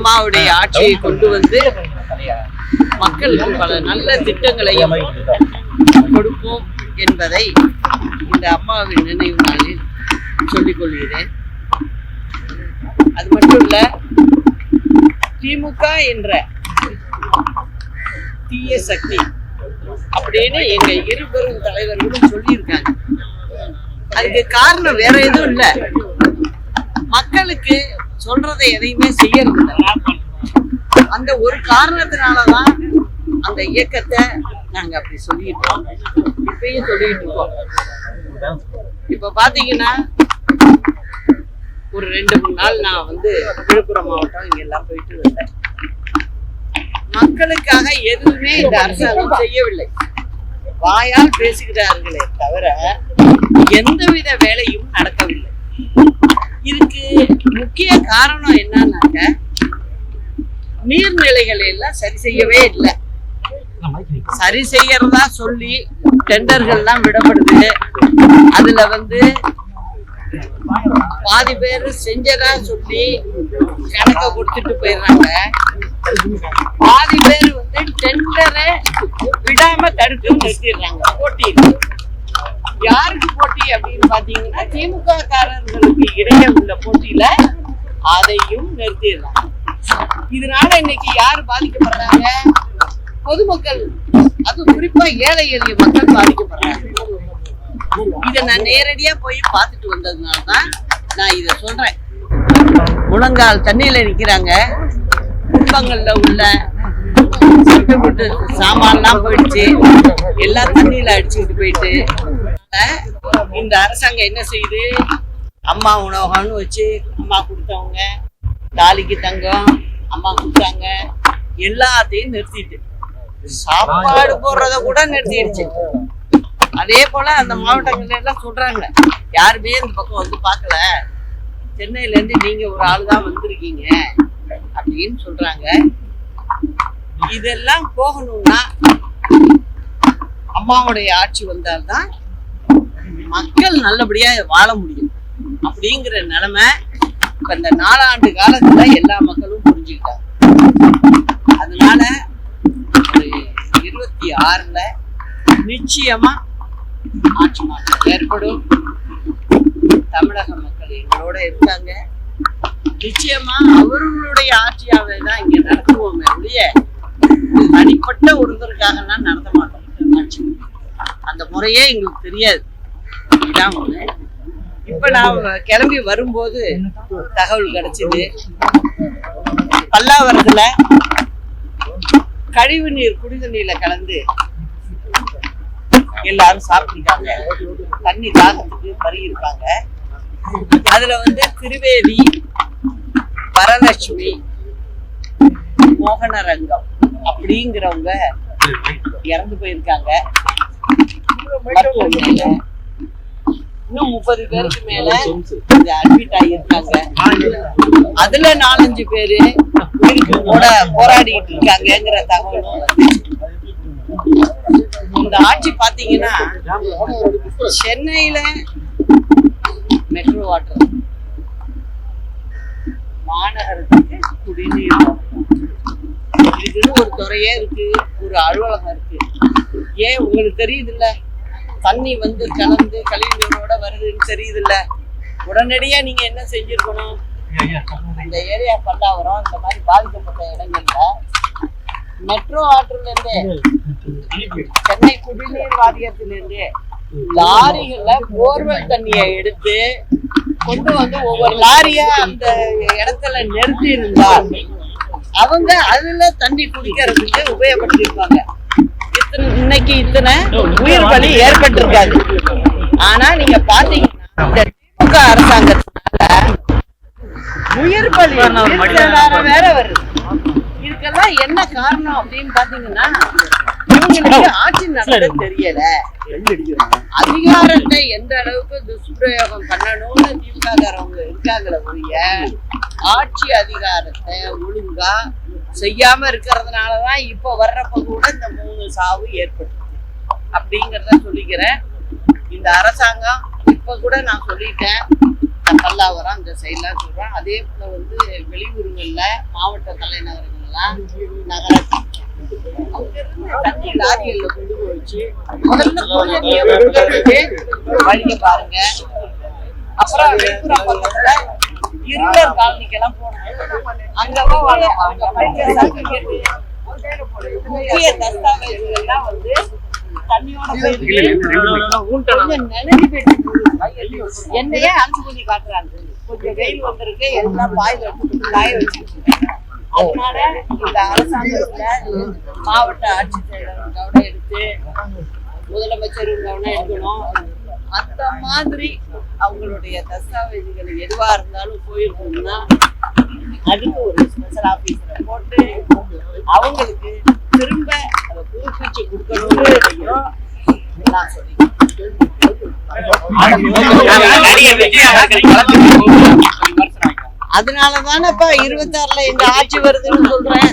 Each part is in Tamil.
அம்மாவுடைய ஆட்சியை கொண்டு வந்து மக்களுக்கு பல நல்ல திட்டங்களையும் கொடுப்போம் என்பதை இந்த அம்மாவின் நினைவு நாளில் சொல்லிக் கொள்கிறேன். அது மட்டும் இல்ல திமுக என்ற தீய சக்தி அப்படின்னு எங்க இருபெரும் தலைவர்களும் சொல்லியிருக்காங்க. அதுக்கு காரணம் வேற எதுவும் இல்ல. மக்களுக்கு சொல்றதை எதையுமே செய்யறதில்ல அந்த ஒரு காரணத்தினாலதான் அந்த இயக்கத்தை நாங்க அப்படி சொல்லிட்டோம். இப்பயும் சொல்லிட்டு இருக்கோம். இப்ப பாத்தீங்கன்னா ஒரு ரெண்டு மூணு நாள் நான் வந்து விழுப்புரம் மாவட்டம் இங்க எல்லாம் போயிட்டு வந்தேன். மக்களுக்காக எதுவுமே இந்த அரசாங்கம் செய்யவில்லை. வாயால் பேசுகிறார்களே தவிர எந்தவித வேலையும் நடக்கவில்லை. இதுக்கு முக்கிய காரணம் என்னன்னாக்க நீர்நிலைகளை எல்லாம் சரி செய்யவே இல்லை. சரி செய்யறதா சொல்லி டெண்டர்கள்லாம் விடப்படுது. அதுல வந்து பாதி பேர் செஞ்சதா சொல்லி கணக்க கொடுத்துட்டு போயிடுறாங்க. பாதி பேர் வந்து டெண்டரை விடாம தடுத்து நிறுத்திடுறாங்க. போட்டியில். யாருக்கு போட்டி அப்படின்னு பாத்தீங்கன்னா திமுக காரர்களுக்கு இடையே உள்ள போட்டியில அதையும் நிறுத்திடலாம். இதனால இன்னைக்கு யார் பாதிக்கப்படுறாங்க? பொதுமக்கள் அது குறிப்பா ஏழை எளிய மக்கள் பாதிக்கப்படுறாங்க. இத நான் நேரடியா போய் பார்த்துட்டு வந்ததுனால தான் நான் இத சொல்றேன். முழங்கால் தண்ணியில நிக்கிறாங்க. குடும்பங்கள்ல உள்ள சட்டுப்பட்டு சாமான்லாம் போயிடுச்சு. எல்லாம் தண்ணியில அடிச்சுக்கிட்டு போயிட்டு இந்த அரசாங்கம் என்ன செய்யுது? அம்மா உணவகம்னு வச்சு அம்மா கொடுத்தவங்க தாலிக்கு தங்கம் அம்மா கொடுத்தாங்க எல்லாத்தையும் நிறுத்திட்டு. சாப்பாடு போடுறத கூட நிறுத்திடுச்சு. அதே போல அந்த மாவட்டங்கள்ல எல்லாம் சொல்றாங்க. யாருமே இந்த பக்கம் வந்து பார்க்கல. சென்னையில இருந்து நீங்க ஒரு ஆள் தான் வந்திருக்கீங்க அப்படின்னு சொல்றாங்க. இதெல்லாம் போகணும்னா அம்மாவுடைய ஆட்சி வந்தால்தான் மக்கள் நல்லபடியா வாழ முடியும். அப்படிங்கிற நிலைமை இப்ப இந்த நாலாண்டு காலத்துல எல்லா மக்களும் புரிஞ்சுக்கிட்டாங்க. அதனால ஒரு இருபத்தி ஆறுல நிச்சயமா ஆட்சி மாற்றம் ஏற்படும். தமிழக மக்கள் எங்களோட இருக்காங்க. நிச்சயமா அவர்களுடைய ஆட்சியாவே தான் இங்க நடத்துவோமே ஒழிய தனிப்பட்ட ஒருத்தருக்காகலாம் நடத்த மாட்டோம். ஆட்சி அந்த முறையே எங்களுக்கு தெரியாது. இதுதான் ஒண்ணு இப்ப நான் கிளம்பி வரும்போது தகவல் கிடைச்சது. பல்லாவரத்துல கழிவு நீர் குடித நீர்ல கலந்து எல்லாரும் சாப்பிட்டுருக்காங்க. தண்ணி தாகத்துக்கு பருகி இருக்காங்க அதுல வந்து திருவேதி வரலட்சுமி மோகனரங்கம் அப்படிங்கிறவங்க இறந்து போயிருக்காங்க. மருத்துவமனையில இன்னும் முப்பது பேருக்கு மேல இது அட்மிட் ஆகியிருக்காங்க. அதுல நாலஞ்சு பேரு போட போராடிட்டு இருக்காங்கங்கிற தகவலும். இந்த ஆட்சி பாத்தீங்கன்னா சென்னையில மெட்ரோ வாட்டர் மாநகரத்துக்கு குடிநீர் இதுன்னு ஒரு துறையே இருக்கு ஒரு அலுவலகம் இருக்கு. ஏன் உங்களுக்கு தெரியுது இல்ல தண்ணி வந்து கலந்து கழிவுநீரோட வருதுன்னு தெரியுது இல்ல உடனடியா நீங்க என்ன செஞ்சிருக்கணும்? இந்த ஏரியா பல்லாவரம் இந்த மாதிரி பாதிக்கப்பட்ட இடங்கள்ல மெட்ரோ ஆற்றில இருந்து சென்னை குடிநீர் வாரியத்திலிருந்து லாரிகள்ல போர்வெல் தண்ணியை எடுத்து கொண்டு வந்து ஒவ்வொரு லாரியா அந்த இடத்துல நிறுத்தி இருந்தால் அவங்க அதுல தண்ணி குடிக்கிறதுக்கு உபயோகப்படுத்திருப்பாங்க இத்தனை இன்னைக்கு இத்தனை உயிர் பலி ஏற்பட்டிருக்காது. ஆனா நீங்க பாத்தீங்கன்னா இந்த திமுக அரசாங்கத்தினால உயிர் பலி வேற வேற வருது. இதுக்கெல்லாம் என்ன காரணம் அப்படின்னு பாத்தீங்கன்னா இவங்களுக்கு ஆட்சி நடத்த தெரியல. அதிகாரத்தை எந்த அளவுக்கு துஷ்பிரயோகம் பண்ணணும்னு திமுககாரவங்க இருக்காங்களே ஒழிய ஆட்சி அதிகாரத்தை ஒழுங்கா செய்யாம இருக்கிறதுனாலதான் இப்ப வர்றப்ப கூட இந்த மூணு சாவு ஏற்பட்டு அப்படிங்கிறத சொல்லிக்கிறேன். இந்த அரசாங்கம் இப்ப கூட நான் சொல்லிட்டேன். பல்லாவரம் அந்த சைட்லாம் சொல்றேன். அதே போல வந்து வெளியூர்கள்ல மாவட்ட தலைநகரங்கள்லாம் நகராட்சி தண்ணி லாரியல்ல கொண்டு போயிடுச்சு. முதல்ல வழிய பாருங்க. அப்புறம் விழுப்புரம் பக்கத்துல இருளர் காலனிக்கெல்லாம் போனோம். அங்க போய் அவங்க படிக்கிற certificate, முக்கிய தஸ்தாவேஜுகள்லாம் வந்து தண்ணியோட கொஞ்சம் நினைஞ்சு போயிட்டு என்னையே பண்ணி காட்டுறாங்க. கொஞ்சம் வெயில் வந்திருக்கு எல்லாம் எடுத்து காய வச்சுட்டு. அதனால இந்த அரசாங்கத்துல மாவட்ட ஆட்சித்தலைவர் கவனம் எடுத்து முதலமைச்சர் கவனம் எடுக்கணும். அந்த மாதிரி அவங்களுடைய தஸ்தாவேஜுகள் எதுவா இருந்தாலும் போயிருக்கணும்னா அதுக்கு ஒரு ஸ்பெஷல் ஆபீசரை போட்டு அவங்களுக்கு திரும்ப அதை புதுப்பிச்சு கொடுக்கணும்னு நான் சொல்லி நடிகர் விஜய் அவர்கள் களத்துக்கு போகும்போது விமர்சனம் வைக்கிறாங்க. அதனால தானேப்பா இருபத்தாறுல எங்க ஆட்சி வருதுன்னு சொல்றேன்.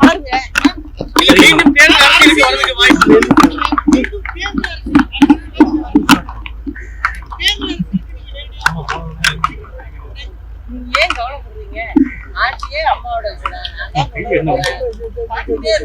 பாருங்க. மீண்டும் தேர்தல் அரசியலுக்கு வர்றதுக்கு வாய்ப்பு இருக்கு. நீங்க ஏன் கவலைப்படுறீங்க ஆட்சியே